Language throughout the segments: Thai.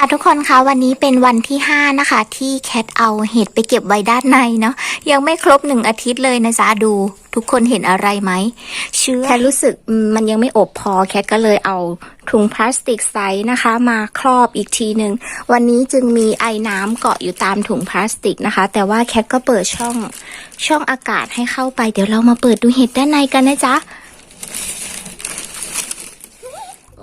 ค่ะทุกคนคะวันนี้เป็นวันที่ 5 นะคะ ที่แคทเอาเห็ดไปเก็บไว้ด้านในเนาะยังไม่ครบหนึ่งอาทิตย์เลยนะจ๊ะดูทุกคนเห็นอะไรไหมเชื้อแคทรู้สึกมมันยังไม่อบพอแคทก็เลยเอาถุงพลาสติกใสนะคะ มาครอบอีกทีหนึ่งวันนี้จึงมีไอ้น้ำเกาะอยู่ตามถุงพลาสติกนะคะ แต่ว่าแคทก็เปิดช่องช่องอากาศให้เข้าไป เดี๋ยวเรามาเปิดดูเห็ดด้านในกันนะจ๊ะ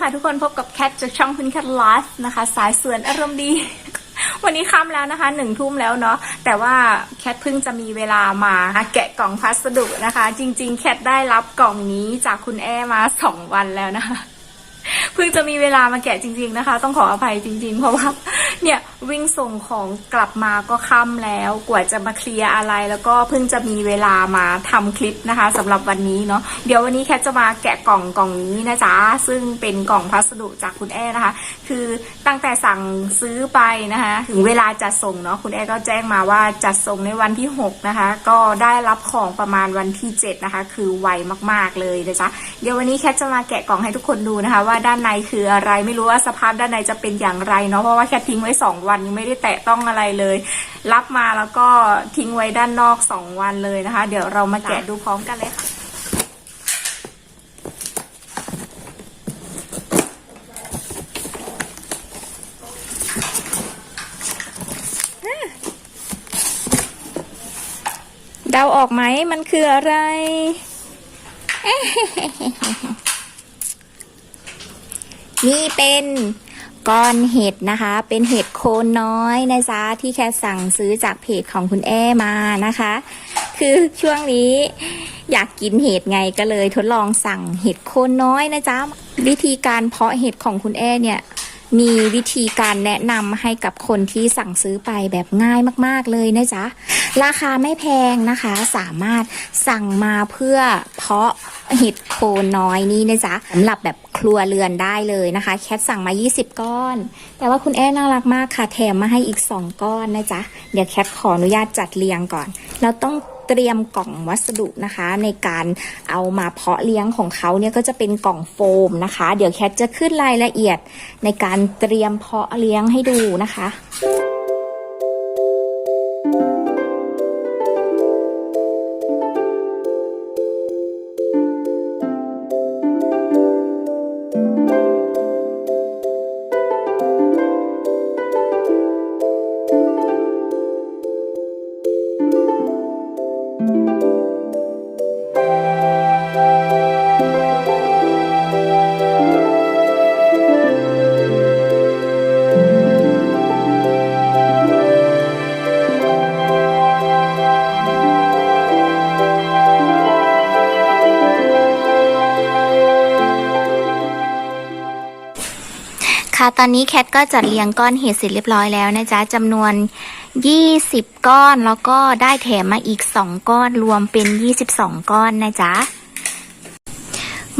ค่ะทุกคนพบกับแคทจากช่องคุณแคทไลฟ์นะคะ สายเสือนอารมณ์ดี วันนี้ค่ำแล้วนะคะหนึ่งทุ่มแล้วเนาะแต่ว่าแคทเพิ่งจะมีเวลามาแกะกล่องพัสดุนะคะ จริง ๆ แคทได้รับกล่องนี้จากคุณแอมาสองวันแล้วนะคะเพิ่งจะมีเวลามาแกะจริง ๆนะคะ ต้องขออภัยจริง ๆ เพราะว่า เนี่ยวิ่งส่งของกลับมาก็ค่ำแล้วกว่าจะมาเคลียร์อะไร แล้วก็เพิ่งจะมีเวลามาทำคลิปนะคะสำหรับวันนี้เนาะเดี๋ยววันนี้แคทจะมาแกะกล่องกล่องนี้นะจ๊ะซึ่งเป็นกล่องพัสดุจากคุณแอนะคะ คือตั้งแต่สั่งซื้อไปนะคะถึงเวลาจัดส่งเนาะคุณแอก็แจ้งมาว่าจัดส่งในวันที่ 6 นะคะ ก็ได้รับของประมาณวันที่ 7 นะคะ คือไวมากๆเลยนะจ๊ะเดี๋ยววันนี้แคทจะมาแกะกล่องให้ทุกคนดูนะคะ ว่าด้านในคืออะไรไม่รู้ว่าสภาพด้านในจะเป็นอย่างไรเนาะเพราะว่าแคททิ้งไว้2วันยังไม่ได้แตะต้องอะไรเลย รับมาแล้วก็ทิ้งไว้ด้านนอก2วันเลยนะคะ เดี๋ยวเรามาแกะดูพร้อมกันเลยค่ะเดาออกไหมมันคืออะไร นี่เป็น ก้อนเห็ดนะคะ เป็นเห็ดโคนน้อยนะจ๊ะที่แค่สั่งซื้อจากเพจของคุณแอมานะคะ คือช่วงนี้อยากกินเห็ดไงก็เลยทดลองสั่งเห็ดโคนน้อยนะจ๊ะวิธีการเพาะเห็ดของคุณแอเนี่ย มีวิธีการแนะนำให้กับคนที่สั่งซื้อไปแบบง่ายมาก ๆเลยนะจ๊ะ ราคาไม่แพงนะคะ สามารถสั่งมาเพื่อเพาะเห็ดโคนน้อยนี่นะจ๊ะสำหรับแบบครัวเรือนได้เลยนะคะ แคทสั่งมา 20 ก้อน แต่ว่าคุณแอ้น่ารักมากค่ะแถมมาให้อีก 2 ก้อนนะจ๊ะ เดี๋ยวแคทขออนุญาตจัดเรียงก่อน เราต้อง เตรียมกล่องวัสดุนะคะ ในการเอามาเพาะเลี้ยงของเขาเนี่ยก็จะเป็นกล่องโฟมนะคะ เดี๋ยวแคทจะขึ้นรายละเอียดในการเตรียมเพาะเลี้ยงให้ดูนะคะ ค่ะ ตอนนี้แคทก็จัดเรียงก้อนเห็ดเสร็จเรียบร้อยแล้วนะจ๊ะจำนวน 20 ก้อนแล้วก็ได้แถมมาอีก 2 ก้อนรวมเป็น 22 ก้อนนะจ๊ะ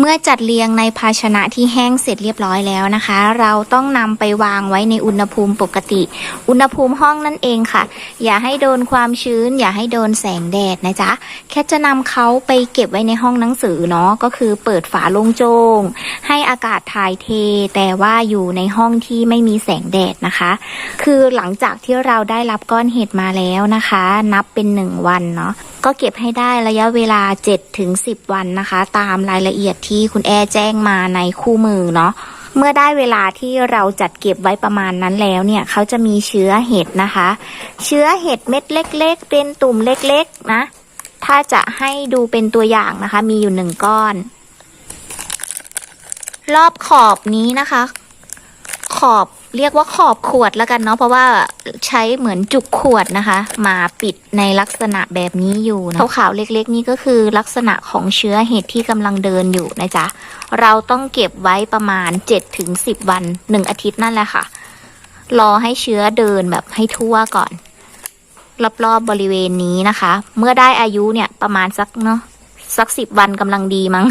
เมื่อจัดเรียงในภาชนะที่แห้งเสร็จเรียบร้อยแล้วนะคะ เราต้องนำไปวางไว้ในอุณหภูมิปกติ อุณหภูมิห้องนั่นเองค่ะ อย่าให้โดนความชื้น อย่าให้โดนแสงแดดนะจ๊ะแค่จะนำเขาไปเก็บไว้ในห้องหนังสือเนาะก็คือเปิดฝาโลงโจงให้อากาศถ่ายเท แต่ว่าอยู่ในห้องที่ไม่มีแสงแดดนะคะ คือหลังจากที่เราได้รับก้อนเห็ดมาแล้วนะคะ นับเป็นหนึ่งวันเนาะก็เก็บให้ได้ระยะเวลา7ถึง10 วันนะคะ ตามรายละเอียดที่คุณแอร์แจ้งมาในคู่มือเนาะเมื่อได้เวลาที่เราจัดเก็บไว้ประมาณนั้นแล้วเนี่ยเขาจะมีเชื้อเห็ดนะคะ เชื้อเห็ดเม็ดเล็ก ๆ เป็นตุ่มเล็กๆนะ ถ้าจะให้ดูเป็นตัวอย่างนะคะ มีอยู่หนึ่งก้อน รอบขอบนี้นะคะ ขอบ เรียกว่าขอบขวดแล้วกันเนาะเพราะว่าใช้เหมือนจุกขวดนะคะ มาปิดในลักษณะแบบนี้อยู่นะขาวๆเล็กๆ นี่ก็คือลักษณะของเชื้อเห็ดที่กำลังเดินอยู่นะจ๊ะเราต้องเก็บไว้ประมาณ7ถึง10 วัน 1 อาทิตย์นั่นแหละค่ะ รอให้เชื้อเดินแบบให้ทั่วก่อน รอบๆบบริเวณนี้นะคะ เมื่อได้อายุเนี่ยประมาณสักเนาะสักสิบวันกำลังดีมั้ง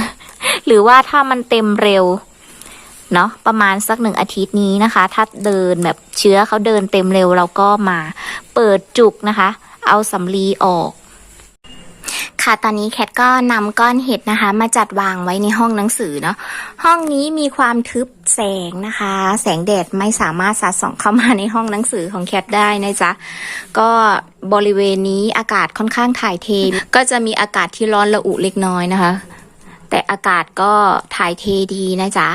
หรือว่าถ้ามันเต็มเร็ว เนาะประมาณสักหนึ่งอาทิตย์นี้นะคะ ถ้าเดินแบบเชื้อเขาเดินเต็มเร็วเราก็มาเปิดจุกนะคะ เอาสำลีออกค่ะตอนนี้แคทก็นำก้อนเห็ดนะคะ มาจัดวางไว้ในห้องหนังสือเนาะห้องนี้มีความทึบแสงนะคะ แสงแดดไม่สามารถสาดส่องเข้ามาในห้องหนังสือของแคทได้นะจ๊ะก็บริเวณนี้อากาศค่อนข้างถ่ายเท ก็จะมีอากาศที่ร้อนระอุเล็กน้อยนะคะ แต่อากาศก็ถ่ายเทดีนะจ๊ะ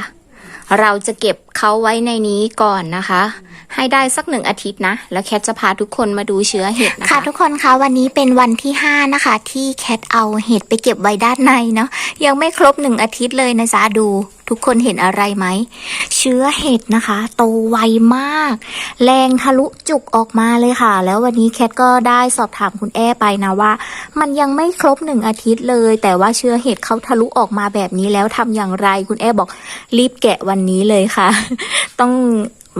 เราจะเก็บเขาไว้ในนี้ก่อนนะคะ ให้ได้สักหนึ่งอาทิตย์นะ แล้วแคทจะพาทุกคนมาดูเชื้อเห็ดนะคะค่ะทุกคนคะวันนี้เป็นวันที่ 5 นะคะ ที่แคทเอาเห็ดไปเก็บไว้ด้านในเนาะยังไม่ครบหนึ่งอาทิตย์เลยนะจ๊ะดู ทุกคนเห็นอะไรไหม เชื้อเห็ดนะคะ โตไวมาก แรงทะลุจุกออกมาเลยค่ะ แล้ววันนี้แคทก็ได้สอบถามคุณแอ้ไปนะว่า มันยังไม่ครบหนึ่งอาทิตย์เลย แต่ว่าเชื้อเห็ดเขาทะลุออกมาแบบนี้แล้วทำอย่างไร คุณแอ้บอกรีบแกะวันนี้เลยค่ะ ต้อง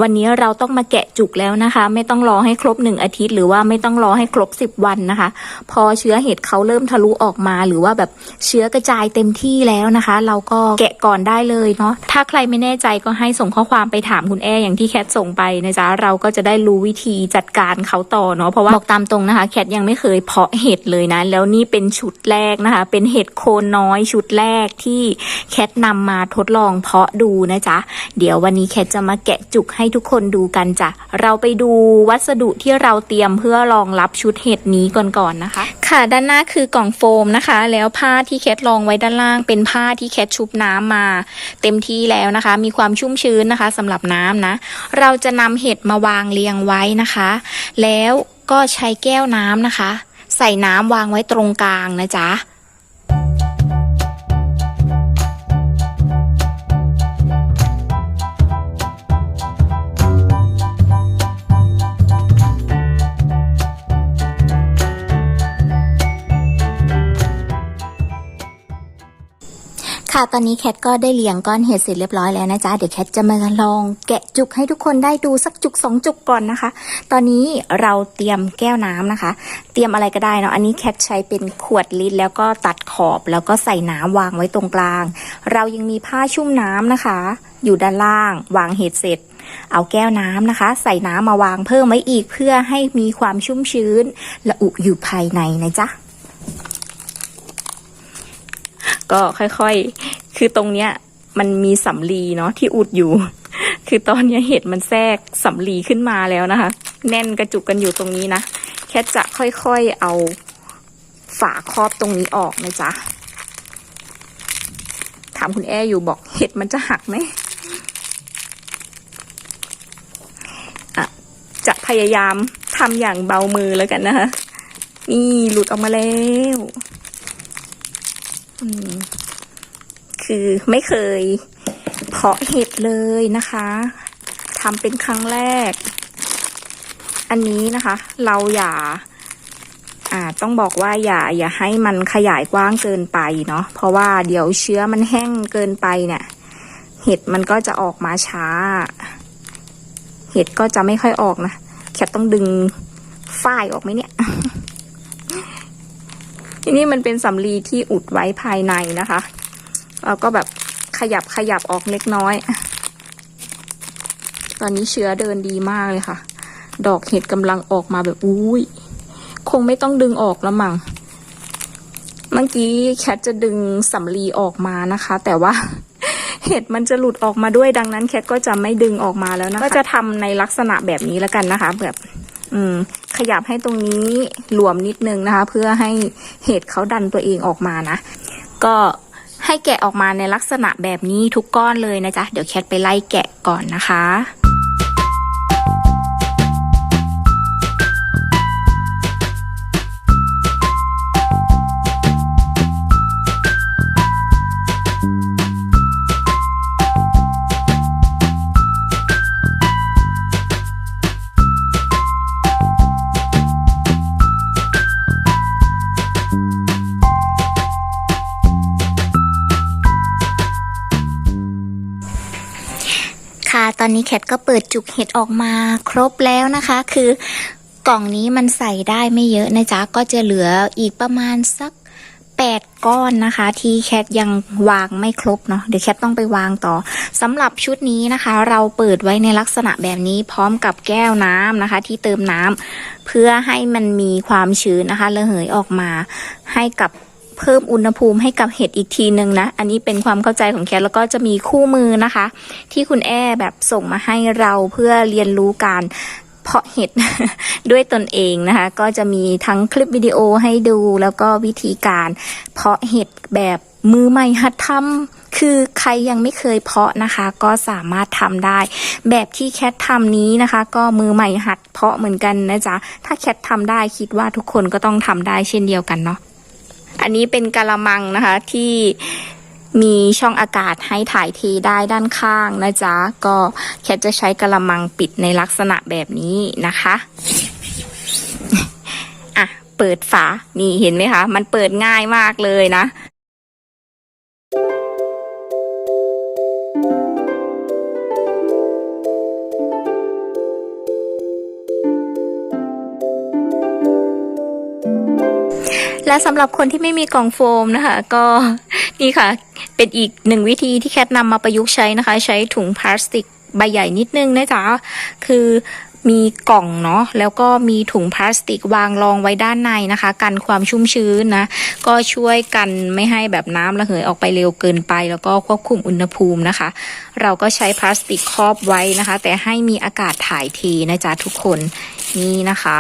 วันนี้เราต้องมาแกะจุกแล้วนะคะ ไม่ต้องรอให้ครบหนึ่งอาทิตย์ หรือว่าไม่ต้องรอให้ครบสิบวันนะคะ พอเชื้อเห็ดเขาเริ่มทะลุออกมา หรือว่าแบบเชื้อกระจายเต็มที่แล้วนะคะ เราก็แกะก่อนได้เลยเนาะถ้าใครไม่แน่ใจก็ให้ส่งข้อความไปถามคุณแออย่างที่แคทส่งไปนะจ๊ะเราก็จะได้รู้วิธีจัดการเขาต่อเนาะเพราะว่าบอกตามตรงนะคะ แคทยังไม่เคยเพาะเห็ดเลยนะ แล้วนี่เป็นชุดแรกนะคะ เป็นเห็ดโคนน้อยชุดแรกที่แคทนำมาทดลองเพาะดูนะจ๊ะเดี๋ยววันนี้แคทจะมาแกะจุกให้ให้ทุกคนดูกันจ้ะ เราไปดูวัสดุที่เราเตรียมเพื่อรองรับชุดเห็ดนี้ก่อนๆนะคะ ค่ะด้านหน้าคือกล่องโฟมนะคะ แล้วผ้าที่แคทรองไว้ด้านล่าง เป็นผ้าที่แคทชุบน้ำมา เต็มที่แล้วนะคะ มีความชุ่มชื้นนะคะสำหรับน้ำนะ เราจะนำเห็ดมาวางเรียงไว้นะคะ แล้วก็ใช้แก้วน้ำนะคะ ใส่น้ำวางไว้ตรงกลางนะจ๊ะ ค่ะตอนนี้แคทก็ได้เลี้ยงก้อนเห็ดเสร็จเรียบร้อยแล้วนะจ๊ะเดี๋ยวแคทจะมาลองแกะจุกให้ทุกคนได้ดูสักจุกสองจุกก่อนนะคะ ตอนนี้เราเตรียมแก้วน้ำนะคะ เตรียมอะไรก็ได้เนาะอันนี้แคทใช้เป็นขวดลิตรแล้วก็ตัดขอบแล้วก็ใส่น้ำวางไว้ตรงกลาง เรายังมีผ้าชุ่มน้ำนะคะ อยู่ด้านล่าง วางเห็ดเสร็จ เอาแก้วน้ำนะคะ ใส่น้ำมาวางเพิ่มไว้อีกเพื่อให้มีความชุ่มชื้น และอุอยู่ภายในนะจ๊ะ ก็ค่อยๆ คือตรงเนี้ยมันมีสำลีเนาะที่อุดอยู่ คือตอนเนี้ยเห็ดมันแทรกสำลีขึ้นมาแล้วนะคะ แน่นกระจุกกันอยู่ตรงนี้นะ แค่จะค่อยๆเอาฝาครอบตรงนี้ออกนะจ๊ะ ถามคุณแออยู่บอกเห็ดมันจะหักไหมอะจะพยายามทำอย่างเบามือแล้วกันนะคะ นี่หลุดออกมาแล้ว คือไม่เคย เพาะเห็ดเลยนะคะทำเป็นครั้งแรก อันนี้นะคะ เราอย่าอ่าต้องบอกว่าอย่าอย่าให้มันขยายกว้างเกินไปเนาะเพราะว่าเดี๋ยวเชื้อมันแห้งเกินไปเนี่ย เห็ดมันก็จะออกมาช้า เห็ดก็จะไม่ค่อยออกนะแค่ต้องดึงฝ้ายออกไหมเนี่ย ทีนี้มันเป็นสำลีที่อุดไว้ภายในนะคะ เราก็แบบขยับขยับออกเล็กน้อย ตอนนี้เชื้อเดินดีมากเลยค่ะ ดอกเห็ดกำลังออกมาแบบอุ้ยคงไม่ต้องดึงออกแล้วมั้งเมื่อกี้แคทจะดึงสำลีออกมานะคะ แต่ว่าเห็ดมันจะหลุดออกมาด้วยดังนั้นแคทก็จะไม่ดึงออกมาแล้วนะคะก็จะทำในลักษณะแบบนี้แล้วกันนะคะ แบบ อืม ขยับให้ตรงนี้หลวมนิดนึงนะคะ เพื่อให้เห็ดเขาดันตัวเองออกมานะ ก็ให้แกะออกมาในลักษณะแบบนี้ทุกก้อนเลยนะจ๊ะ เดี๋ยวแคทไปไล่แกะก่อนนะคะ อนนี้แคทก็เปิดจุกเห็ดออกมาครบแล้วนะคะ คือกล่องนี้มันใส่ได้ไม่เยอะนะจ๊ะ ก็จะเหลืออีกประมาณสัก8ก้อนนะคะ ที่แคทยังวางไม่ครบเนาะเดี๋ยวแคทต้องไปวางต่อสำหรับชุดนี้นะคะ เราเปิดไว้ในลักษณะแบบนี้พร้อมกับแก้วน้ำนะคะ ที่เติมน้ำเพื่อให้มันมีความชื้นนะคะระเหยออกมาให้กับ เพิ่มอุณหภูมิให้กับเห็ดอีกทีหนึ่งนะ อันนี้เป็นความเข้าใจของแคทแล้วก็จะมีคู่มือนะคะ ที่คุณแอ้แบบส่งมาให้เราเพื่อเรียนรู้การเพาะเห็ดด้วยตนเองนะคะ ก็จะมีทั้งคลิปวิดีโอให้ดูแล้วก็วิธีการ เพาะเห็ดแบบมือใหม่หัดทำคือใครยังไม่เคยเพาะนะคะ ก็สามารถทำได้ แบบที่แคททำนี้นะคะ ก็มือใหม่หัดเพาะเหมือนกันนะจ๊ะถ้าแคททำได้คิดว่าทุกคนก็ต้องทำได้เช่นเดียวกันเนาะ อันนี้เป็นกะละมังนะคะที่มีช่องอากาศให้ถ่ายเทได้ด้านข้างนะจ๊ะ ก็แคทจะใช้กะละมังปิดในลักษณะแบบนี้นะคะ อะ เปิดฝา นี่เห็นไหมคะ มันเปิดง่ายมากเลยนะ และสำหรับคนที่ไม่มีกล่องโฟมนะคะ ก็นี่ค่ะ เป็นอีกหนึ่งวิธีที่แคทนำมาประยุกต์ใช้นะคะ ใช้ถุงพลาสติกใบใหญ่นิดนึงนะจ๊ะคือมีกล่องเนาะแล้วก็มีถุงพลาสติกวางรองไว้ด้านในนะคะ กันความชุ่มชื้นนะ ก็ช่วยกันไม่ให้แบบน้ำระเหยออกไปเร็วเกินไป แล้วก็ควบคุมอุณหภูมินะคะ เราก็ใช้พลาสติกครอบไว้นะคะ แต่ให้มีอากาศถ่ายเทนะจ๊ะทุกคนนี่นะคะ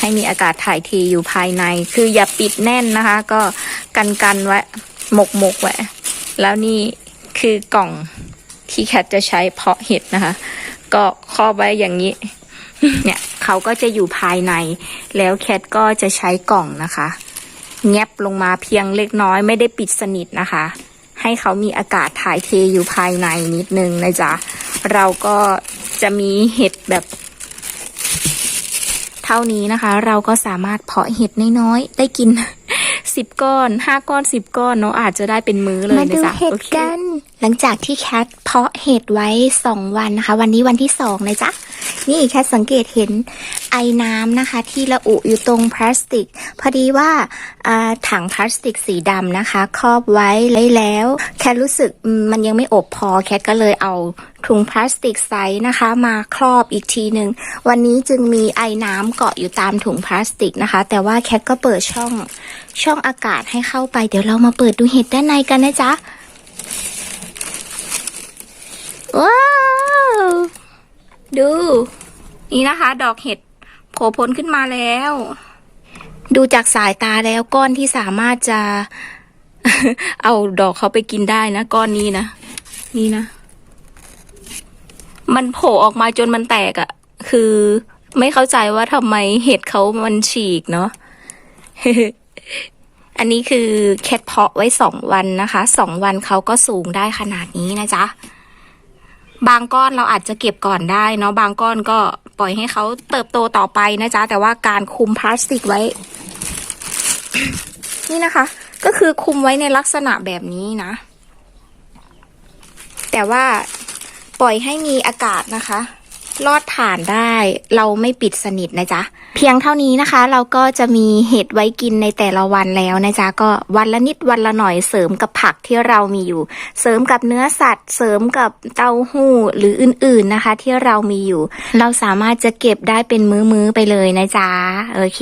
ให้มีอากาศถ่ายเทอยู่ภายใน คืออย่าปิดแน่นนะคะ ก็กันกันไว้หมกหมกไว้แล้วนี่คือกล่องที่แคทจะใช้เพาะเห็ดนะคะ ก็ครอบไว้อย่างนี้ เนี่ยเขาก็จะอยู่ภายใน แล้วแคทก็จะใช้กล่องนะคะแงบลงมาเพียงเล็กน้อยไม่ได้ปิดสนิทนะคะ ให้เขามีอากาศถ่ายเทอยู่ภายในนิดนึงนะจ๊ะ เราก็จะมีเห็ดแบบ เท่านี้นะคะ เราก็สามารถเพาะเห็ดน้อยๆได้กินสิบก้อนห้าก้อนสิบก้อนเนาะอาจจะได้เป็นมื้อเลยมานะดูจ๊ะเห็ดโอคกัน หลังจากที่แคทเพาะเห็ดไว้สองวันนะคะ วันนี้วันที่สองเลยจ้ะ นี่แคทสังเกตเห็นไอ้น้ำนะคะ ที่ระอุอยู่ตรงพลาสติก พอดีว่าถังพลาสติกสีดำนะคะ ครอบไว้แล้ว แคทรู้สึกมันยังไม่อบพอแคทก็เลยเอาถุงพลาสติกใสนะคะ มาครอบอีกทีหนึ่งวันนี้จึงมีไอ้น้ำเกาะอยู่ตามถุงพลาสติกนะคะ แต่ว่าแคทก็เปิดช่องช่องอากาศให้เข้าไป เดี๋ยวเรามาเปิดดูเห็ดด้านในกันนะจ๊ะว้าว ดู นี่นะคะ ดอกเห็ดโผล่พ้นขึ้นมาแล้ว ดูจากสายตาแล้วก้อนที่สามารถจะ เอาดอกเขาไปกินได้นะ ก้อนนี้นะ นี่นะ มันโผล่ออกมาจนมันแตกอะ่ะ คือไม่เข้าใจว่าทำไมเห็ดเขามันฉีกเนาะอันนี้คือแคทเพาะไว้สองวันนะคะสองวันเขาก็สูงได้ขนาดนี้นะจ๊ะ บางก้อนเราอาจจะเก็บก่อนได้เนาะบางก้อนก็ปล่อยให้เขาเติบโตต่อไปนะจ๊ะ แต่ว่าการคุมพลาสติกไว้ นี่นะคะ ก็คือคุมไว้ในลักษณะแบบนี้นะ แต่ว่าปล่อยให้มีอากาศนะคะ ลอดผ่านได้ เราไม่ปิดสนิทนะจ๊ะ เพียงเท่านี้นะคะ เราก็จะมีเห็ดไว้กินในแต่ละวันแล้วนะจ๊ะ ก็วันละนิดวันละหน่อยเสริมกับผักที่เรามีอยู่ เสริมกับเนื้อสัตว์ เสริมกับเต้าหู้หรืออื่นๆนะคะ ที่เรามีอยู่ เราสามารถจะเก็บได้เป็นมื้อๆไปเลยนะจ๊ะโอเค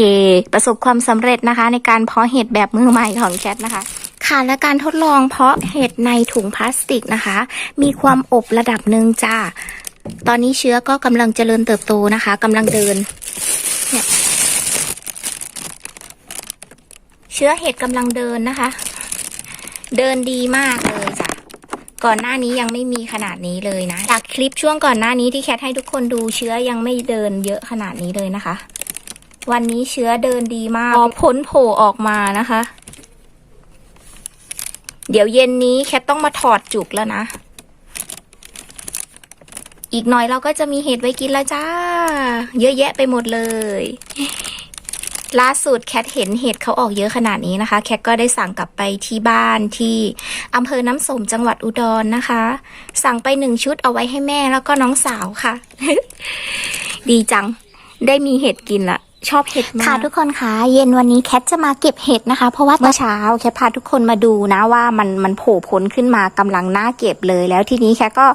ประสบความสำเร็จนะคะ ในการเพาะเห็ดแบบมือใหม่ของแคทนะคะค่ะและการทดลองเพาะเห็ดในถุงพลาสติกนะคะ มีความอบระดับหนึ่งจ้า ตอนนี้เชื้อก็กำลังเจริญเติบโตนะคะกำลังเดินเนี่ยเชื้อเห็ดกำลังเดินนะคะ เดินดีมากเลยจ้ะก่อนหน้านี้ยังไม่มีขนาดนี้เลยนะ จากคลิปช่วงก่อนหน้านี้ที่แคทให้ทุกคนดูเชื้อยังไม่เดินเยอะขนาดนี้เลยนะคะ วันนี้เชื้อเดินดีมากพอพ้นโผล่ออกมานะคะ เดี๋ยวเย็นนี้แคทต้องมาถอดจุกแล้วนะ อีกหน่อยเราก็จะมีเห็ดไว้กินแล้วจ้า เยอะแยะไปหมดเลย ล่าสุดแคทเห็นเห็ดเขาออกเยอะขนาดนี้นะคะ แคทก็ได้สั่งกลับไปที่บ้านที่อำเภอน้ำสมจังหวัดอุดรนะคะ สั่งไปหนึ่งชุดเอาไว้ให้แม่แล้วก็น้องสาวค่ะ ดีจัง ได้มีเห็ดกินละ ชอบเห็ดมากค่ะทุกคนคะเย็นวันนี้แคทจะมาเก็บเห็ดนะคะ เพราะว่าเมื่อเช้าแคทพาทุกคนมาดูนะว่ามันมันโผล่พ้นขึ้นมากำลังน่าเก็บเลย แล้วทีนี้แคทก็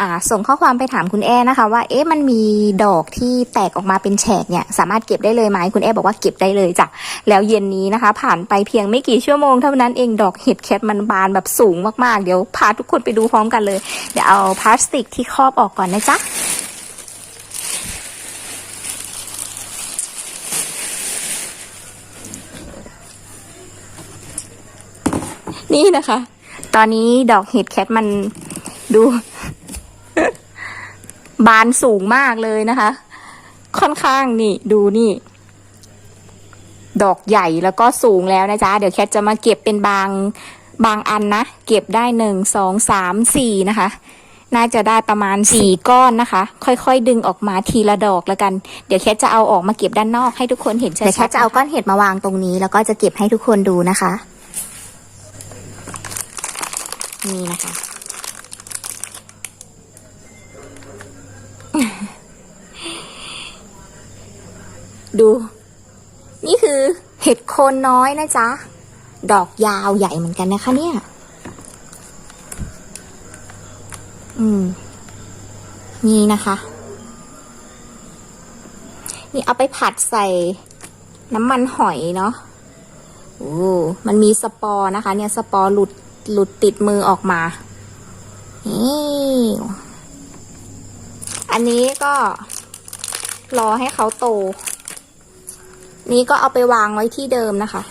อ่าส่งข้อความไปถามคุณแอนะคะ ว่าเอ๊ะมันมีดอกที่แตกออกมาเป็นแฉกเนี่ยสามารถเก็บได้เลยไหมคุณแอบอกว่าเก็บได้เลยจ้ะแล้วเย็นนี้นะคะ ผ่านไปเพียงไม่กี่ชั่วโมงเท่านั้นเองดอกเห็ดแคทมันบานแบบสูงมากๆเดี๋ยวพาทุกคนไปดูพร้อมกันเลยเดี๋ยวเอาพลาสติกที่ครอบออกก่อนนะจ๊ะ นี่นะคะ ตอนนี้ดอกเห็ดแคทมันดู บานสูงมากเลยนะคะ ค่อนข้างนี่ ดูนี่ ดอกใหญ่แล้วก็สูงแล้วนะจ๊ะ เดี๋ยวแคทจะมาเก็บเป็นบางบางอันนะ เก็บได้หนึ่งสองสามสี่นะคะ น่าจะได้ประมาณสี่ก้อนนะคะ ค่อยๆ ดึงออกมาทีละดอกแล้วกัน เดี๋ยวแคทจะเอาออกมาเก็บด้านนอกให้ทุกคนเห็นชัดๆแต่แคทจะเอาก้อนเห็ดมาวางตรงนี้ แล้วก็จะเก็บให้ทุกคนดูนะคะ นี่นะคะ ดู นี่คือเห็ดโคนน้อยนะจ๊ะ ดอกยาวใหญ่เหมือนกันนะคะ เนี่ย อืม นี่นะคะ นี่เอาไปผัดใส่น้ำมันหอยเนาะโอ้มันมีสปอร์นะคะ เนี่ยสปอร์หลุด หลุดติดมือออกมานี่อันนี้ก็รอให้เขาโต นี้ก็เอาไปวางไว้ที่เดิมนะคะ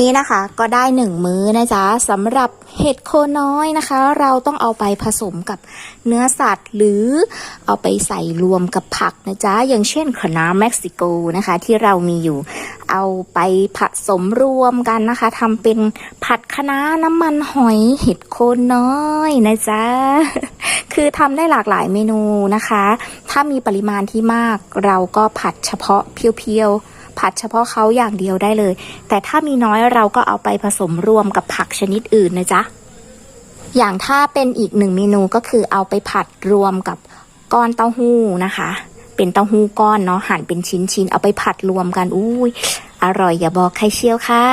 นี่นะคะก็ได้หนึ่งมื้อนะจ๊ะสำหรับเห็ดโคน้อยนะคะ เราต้องเอาไปผสมกับเนื้อสัตว์ หรือเอาไปใส่รวมกับผักนะจ๊ะอย่างเช่นคะน้าเม็กซิโกนะคะ ที่เรามีอยู่ เอาไปผสมรวมกันนะคะทำเป็นผัดคะน้าน้ำมันหอยเห็ดโคนน้อยนะจ๊ะคือทำได้หลากหลายเมนูนะคะ ถ้ามีปริมาณที่มากเราก็ผัดเฉพาะเพียวๆ ผัดเฉพาะเขาอย่างเดียวได้เลย แต่ถ้ามีน้อยเราก็เอาไปผสมรวมกับผักชนิดอื่นนะจ๊ะ อย่างถ้าเป็นอีกหนึ่งเมนูก็คือเอาไปผัดรวมกับก้อนเต้าหู้นะคะ เป็นเต้าหู้ก้อนเนาะหั่นเป็นชิ้นๆเอาไปผัดรวมกันอุ้ย อร่อยอย่าบอกใครเชียวค่ะ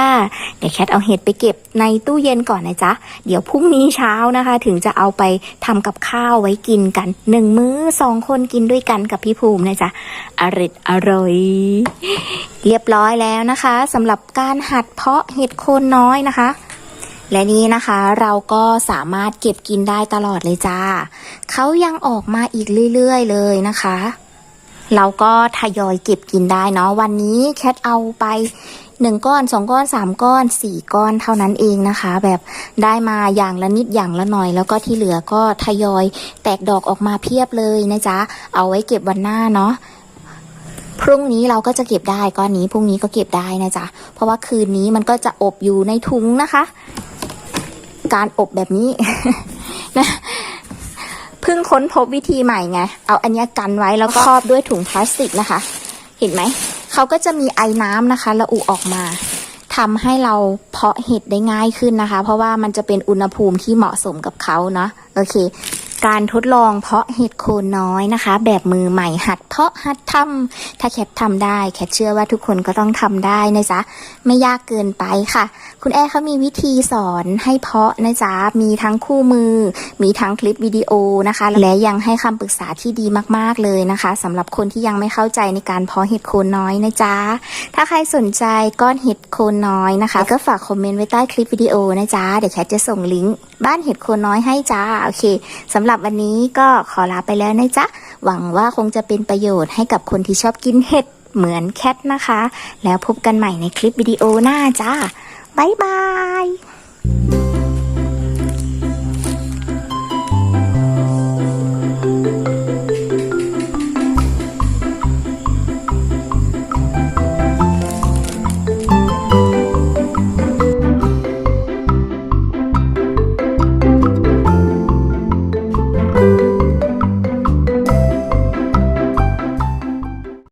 เดี๋ยวแคทเอาเห็ดไปเก็บในตู้เย็นก่อนนะจ๊ะ เดี๋ยวพรุ่งนี้เช้านะคะ ถึงจะเอาไปทำกับข้าวไว้กินกันหนึ่งมื้อสองคนกินด้วยกันกับพี่ภูมินะจ๊ะอร่อยอร่อย เรียบร้อยแล้วนะคะสำหรับการหัดเพาะเห็ดโคนน้อยนะคะและนี้นะคะเราก็สามารถเก็บกินได้ตลอดเลยจ้า เขายังออกมาอีกเรื่อย ๆ เลยนะคะ เราก็ทยอยเก็บกินได้เนาะวันนี้แคทเอาไปหนึ่งก้อนสองก้อนสามก้อนสี่ก้อนเท่านั้นเองนะคะ แบบได้มาอย่างละนิดอย่างละหน่อย แล้วก็ที่เหลือก็ทยอยแตกดอกออกมาเพียบเลยนะจ๊ะ เอาไว้เก็บวันหน้าเนาะพรุ่งนี้เราก็จะเก็บได้ก้อนนี้พรุ่งนี้ก็เก็บได้นะจ๊ะ เพราะว่าคืนนี้มันก็จะอบอยู่ในถุงนะคะ การอบแบบนี้นะ พิ่งค้นพบวิธีใหม่ไง เอาอันเนี้ยกันไว้แล้วก็ครอบด้วยถุงพลาสติกนะคะ เห็นไหม เขาก็จะมีไอ้น้ำนะคะระอุออกมาทำให้เราเพาะเห็ดได้ง่ายขึ้นนะคะ เพราะว่ามันจะเป็นอุณหภูมิที่เหมาะสมกับเขาเนาะโอเค การทดลองเพาะเห็ดโคนน้อยนะคะ แบบมือใหม่หัดเพาะหัดทำถ้าแคททำได้แคทเชื่อว่าทุกคนก็ต้องทำได้นะจ๊ะไม่ยากเกินไปค่ะ คุณแอร์เขามีวิธีสอนให้เพาะนะจ๊ะมีทั้งคู่มือ มีทั้งคลิปวิดีโอนะคะ และยังให้คำปรึกษาที่ดีมากๆเลยนะคะสำหรับคนที่ยังไม่เข้าใจในการเพาะเห็ดโคนน้อยนะจ๊ะถ้าใครสนใจก้อนเห็ดโคนน้อยนะคะ ก็ฝากคอมเมนต์ไว้ใต้คลิปวิดีโอนะจ๊ะเดี๋ยวแคทจะส่งลิงก์บ้านเห็ดโคนน้อยให้จ้าโอเคสำหรับวันนี้ก็ขอลาไปแล้วนะจ๊ะหวังว่าคงจะเป็นประโยชน์ให้กับคนที่ชอบกินเห็ดเหมือนแคทนะคะ แล้วพบกันใหม่ในคลิปวิดีโอหน้าจ้าบ๊ายบาย